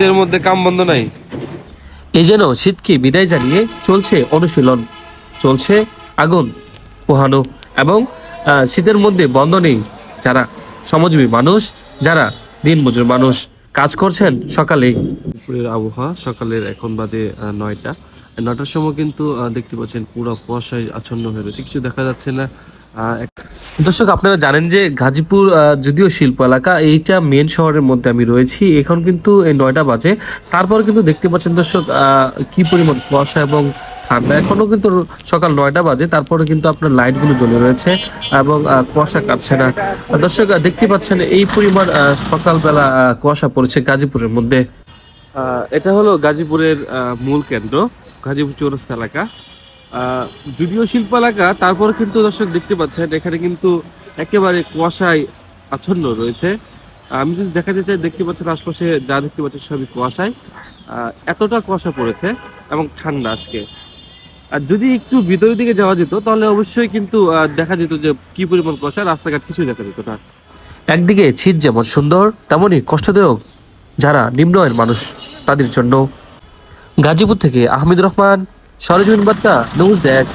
এর মধ্যে কাম বন্ধ নাই। এই যেন শীতকে বিদায় জানিয়ে চলছে অনুশীলন। চলছে আগুন পোহানো এবং আহ, শীতের মধ্যে বন্ধ নেই যারা সমাজবী মানুষ যারা দিনমজুর মানুষ। কাজ করছেন সকালে দুপুরের আবহাওয়া সকালের এখন বাজে আহ, নয়টা। নয়টার সময় কিন্তু দেখতে পাচ্ছেন পুরো কুয়াশায় আচ্ছন্ন হয়ে রয়েছে। কিছু দেখা যাচ্ছে না। দর্শক, আপনারা জানেন যে গাজীপুর যদিও শিল্প এলাকা, এইটা মেন শহরের মধ্যে আমি রয়েছি। এখন কিন্তু এই নয়টা বাজে। তারপর কিন্তু দেখতে পাচ্ছেন দর্শক কি পরিমাণ কুয়াশা এবং ঠান্ডা। এখনও কিন্তু সকাল নয়টা বাজে, তারপরে কিন্তু আপনার লাইটগুলো জ্বলে রয়েছে এবং কুয়াশা কাটছে না। দর্শক দেখতে পাচ্ছেন এই পরিমাণ সকালবেলা কুয়াশা পড়েছে গাজীপুরের মধ্যে। এটা হলো গাজীপুরের মূল কেন্দ্র, গাজীপুর চৌরাস্তা এলাকা। যদিও শিল্প এলাকা তারপর কিন্তু দর্শক দেখতে পাচ্ছেন, এখানে কিন্তু একেবারে কুয়াশায় আচ্ছন্ন রয়েছে। আমি যদি দেখাতে চাই, দেখতে পাচ্ছেন আশপাশে যা দেখতে পাচ্ছেন সবই কুয়াশায়। এতটা কুয়াশা পড়েছে এবং ঠান্ডা আজকে। আর যদি একটু ভিতরের দিকে যাওয়া যেত, তাহলে অবশ্যই কিন্তু দেখা যেত যে কি পরিমাণ কুয়াশা, রাস্তাঘাট কিছুই দেখা যেত না। একদিকে শীত যেমন সুন্দর, তেমনই কষ্টদায়ক যারা নিম্ন আয়ের মানুষ, তাদের জন্য। গাজীপুর থেকে আহমেদ রহমান সরজমিন বার্তা নিউজ ডেস্ক